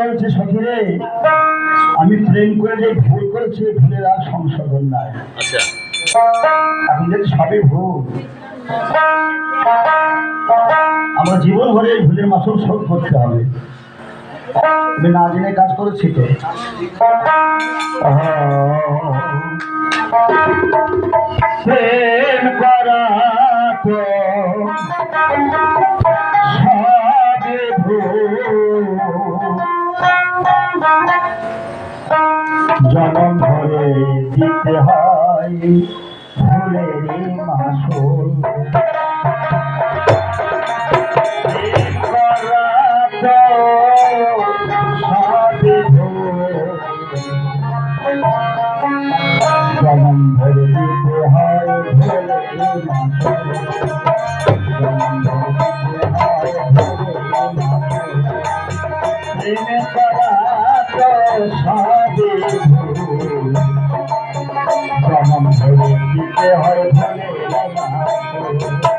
বলছে সখীরে আমি প্রেম করে যে ভুল করেছি ভুলের আর সংশোধন নাই। আচ্ছা। এখন যদি সবই ভুল আমরা জীবন ভরে ভুলের মাসুল শোধ করতে হবে। আমি না জেনে কাজ করেছি তো? প্রেম করা জনম ধরে দিতে হয়। ভুলেরই মাসুল জনম ধরে দিতে হয় ভুলে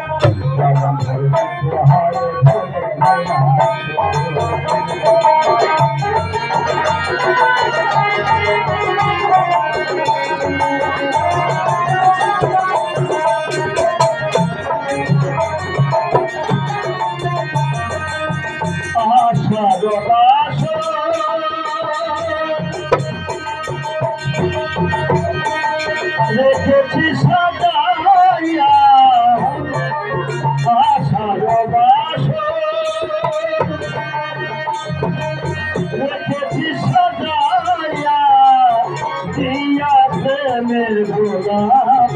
প্রেমের গোলাপ।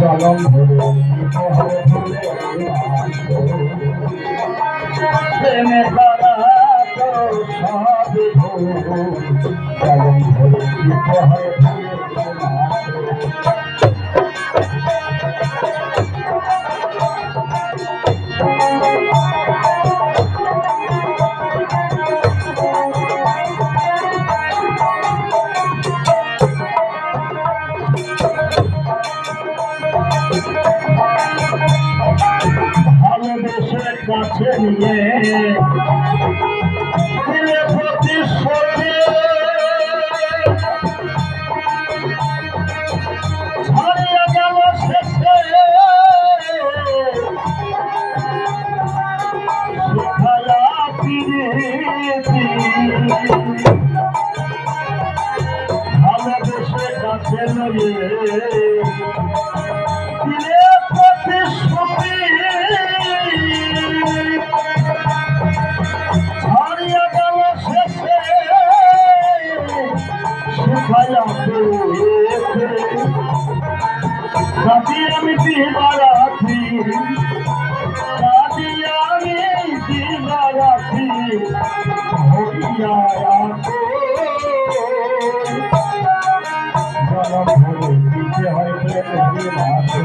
জলম প্রেমে করা তো ভুল জলম ভালোবেসে কাছে নিয়ে।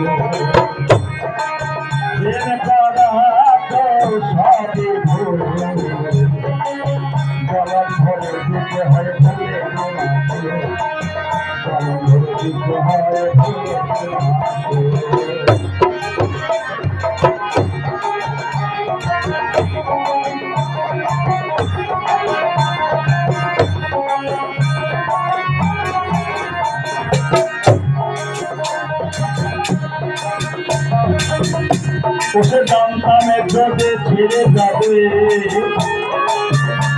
Yeah, ওসে জানতাম একজনে ছেড়ে যাবে।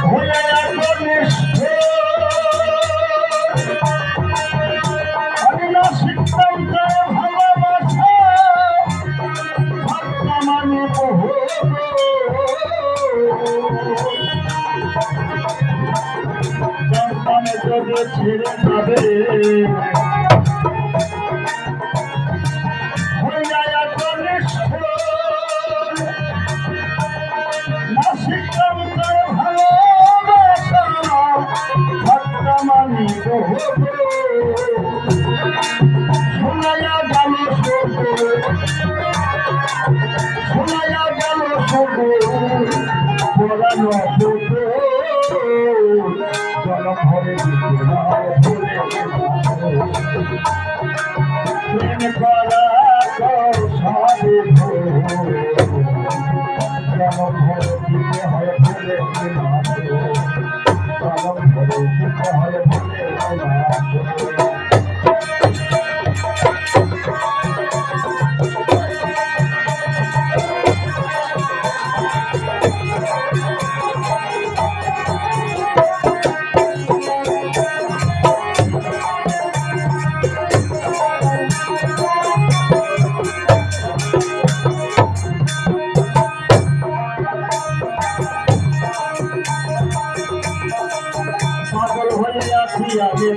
হয়ে একনিষ্ঠ আমি না শিখতাম তার ভালোবাসা ভাবতাম আমি বহু জানতাম একজনে ছেড়ে যাবে। Oh,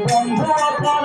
বন্ধু আমার